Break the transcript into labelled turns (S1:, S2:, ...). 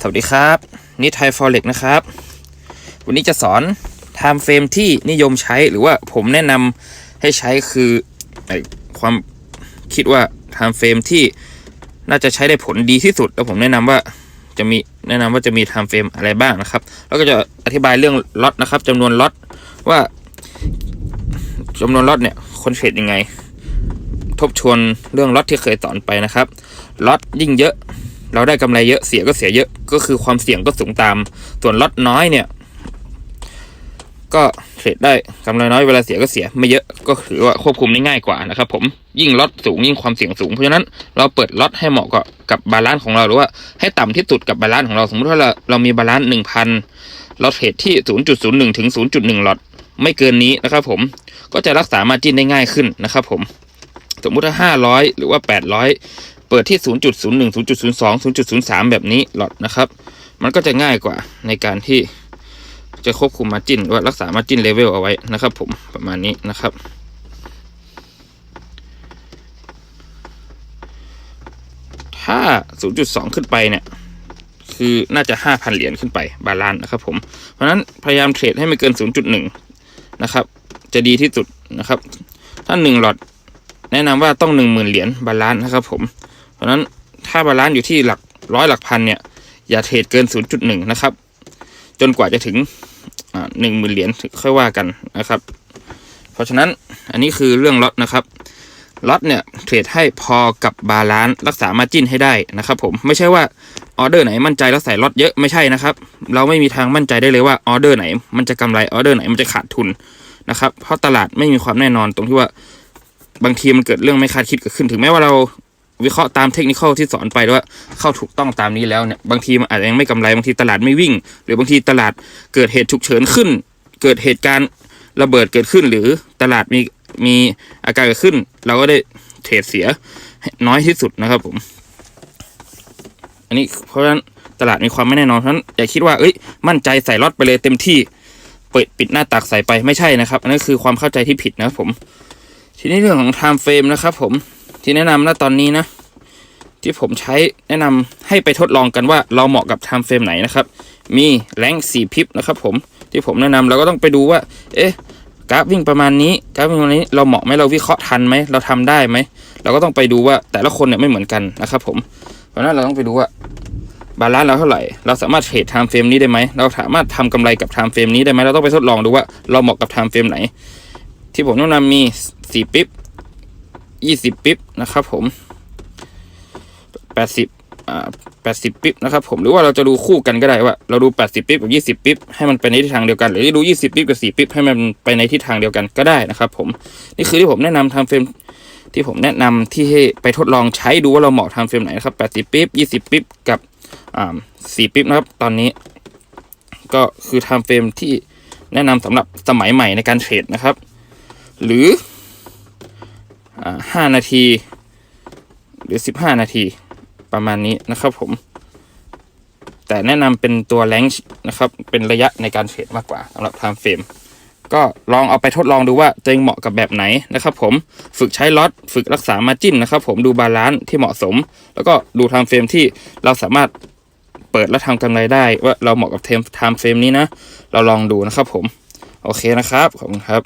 S1: สวัสดีครับ นี่ไทยฟอเร็กนะครับ วันนี้จะสอนไทม์เฟรมที่นิยมใช้หรือว่าผมแนะนำให้ใช้คือไอความคิดว่าไทม์เฟรมที่น่าจะใช้ได้ผลดีที่สุด แล้วผมแนะนำว่าจะมีแนะนำว่าจะมีไทม์เฟรมอะไรบ้างนะครับ แล้วก็จะอธิบายเรื่องล็อตนะครับจำนวนล็อตว่าจำนวนล็อตเนี่ยคนเทรดยังไง ทบทวนเรื่องล็อตที่เคยสอนไปนะครับล็อตยิ่งเยอะ เราได้กำไรเยอะเสียก็เสียเยอะก็คือความเสี่ยงก็สูงตาม ส่วนล็อตน้อยเนี่ย ก็เทรดได้กำไรน้อยเวลาเสียก็เสียไม่เยอะก็ถือว่าควบคุมได้ง่ายกว่านะครับผมยิ่งล็อตสูงยิ่งความเสี่ยงสูงเพราะฉะนั้นเราเปิดล็อตให้เหมาะกับกับบาลานซ์ของเราหรือว่าให้ต่ำที่สุดกับบาลานซ์ของเราสมมติว่าเราเรามีบาลานซ์หนึ่งพันเราเทรดที่ศูนย์จุดศูนย์หนึ่งถึงศูนย์จุดหนึ่งล็อตไม่เกินนี้นะครับผมก็จะรักษามาจิ้นได้ง่ายขึ้นนะครับผมสมมุติถ้าห้าร้อยหรือว่าแปดร้อย เปิดที่ 0.01 0.02 0.03 แบบนี้หลอดนะครับ มันก็จะง่ายกว่าในการที่จะควบคุมมาจิ้นว่ารักษามาจิ้นเลเวลเอาไว้นะครับ ผมประมาณนี้นะครับ ถ้า 0.2 ขึ้นไปเนี่ย คือน่าจะ 5,000 เหรียญขึ้นไปบาลานซ์นะครับผม เพราะนั้นพยายามเทรดให้ไม่เกิน 0.1 นะครับ จะดีที่สุดนะครับ ถ้า 1 หลอดแนะนำว่าต้องหนึ่งหมื่นเหรียญบาลานซ์นะครับผม เพราะนั้นถ้าบาลานซ์อยู่ที่หลักร้อยหลักพันเนี่ยอย่าเทรดเกิน 0.1 นะครับ จนกว่าจะถึงหนึ่งหมื่นเหรียญค่อยว่ากันนะครับ เพราะฉะนั้นอันนี้คือเรื่องล็อตนะครับล็อตเนี่ยเทรดให้พอกับบาลานซ์รักษามาจิ้นให้ได้นะครับผมไม่ใช่ว่าออเดอร์ไหนมั่นใจแล้วใส่ล็อตเยอะไม่ใช่นะครับ เราไม่มีทางมั่นใจได้เลยว่าออเดอร์ไหน มันจะกำไรออเดอร์ไหนมันจะขาดทุนนะครับเพราะตลาดไม่มีความแน่นอนตรงที่ว่าบางทีมันเกิดเรื่องไม่คาดคิดเกิดขึ้นถึงแม้ว่าเรา วิเคราะห์ตามเทคนิคที่สอนไปว่าเข้าถูกต้องตามนี้แล้วเนี่ยบางทีมันอาจจะยังไม่กำไรบางทีตลาดไม่วิ่ง หรือบางทีตลาดเกิดเหตุฉุกเฉินขึ้น เกิดเหตุการณ์ระเบิดเกิดขึ้น หรือตลาดมีมีอาการเกิดขึ้น เราก็ได้เทรดเสียน้อยที่สุดนะครับผม อันนี้เพราะฉะนั้นตลาดมีความไม่แน่นอนเพราะฉะนั้นอย่าคิดว่าเอ้ยมั่นใจใส่ล็อตไปเลยเต็มที่เปิดปิดหน้าตักใส่ไปไม่ใช่นะครับ อันนั้นคือความเข้าใจที่ผิดนะครับผม ทีนี้เรื่องของ time frame นะครับผมที่แนะนำณตอนนี้นะ ที่ผมใช้แนะนำให้ไปทดลองกันว่าเราเหมาะกับ time frame ไหนนะครับ มีแรงสี่พิบนะครับผมที่ผมแนะนำเราก็ต้องไปดูว่า เอ๊ะกราฟวิ่งประมาณนี้กราฟวิ่งประมาณนี้เราเหมาะไหมเราวิเคราะห์ทันไหมเราทำได้ไหมเราก็ต้องไปดูว่าแต่ละคนเนี่ยไม่เหมือนกันนะครับผมเพราะนั้นเราต้องไปดูว่าบาลานซ์เราเท่าไหร่ เราสามารถเทรด time frame นี้ได้ไหมเราสามารถทำกำไรกับ time frame นี้ได้ไหมเราต้องไปทดลองดูว่าเราเหมาะกับ time frame ไหน ที่ผมแนะนำมีสี่ปิ๊บยี่สิบปิ๊บนะครับผม แปดสิบอ่าแปดสิบปิ๊บนะครับผมหรือว่าเราจะดูคู่กันก็ได้ว่า เราดูแปดสิบปิ๊บกับยี่สิบปิ๊บให้มันไปในทิศทางเดียวกัน หรือดูยี่สิบปิ๊บกับสี่ปิ๊บให้มันไปในทิศทางเดียวกันก็ได้นะครับผมนี่คือที่ผมแนะนำทำเฟรมที่ผมแนะนำที่ให้ไปทดลองใช้ดูว่าเราเหมาะทำเฟรมไหนนะครับแปดสิบปิ๊บยี่สิบปิ๊บกับอ่าสี่ปิ๊บนะครับตอนนี้ ก็คือทำเฟรมที่แนะนำสำหรับสมัยใหม่ในการเทรดนะครับ หรือห้านาที หรือสิบห้านาที ประมาณนี้นะครับผม แต่แนะนำเป็นตัวแรงนะครับ เป็นระยะในการเทรดมากกว่าสำหรับ time frame ก็ลองเอาไปทดลองดูว่าตัวเองเหมาะกับแบบไหนนะครับผมฝึกใช้ล็อตฝึกรักษามาจิ้นนะครับผมดูบาลานซ์ที่เหมาะสม แล้วก็ดู time frame ที่เราสามารถเปิดและทำกำไรได้ ว่าเราเหมาะกับ time frame นี้นะ เราลองดูนะครับผม โอเคนะครับ ขอบคุณครับ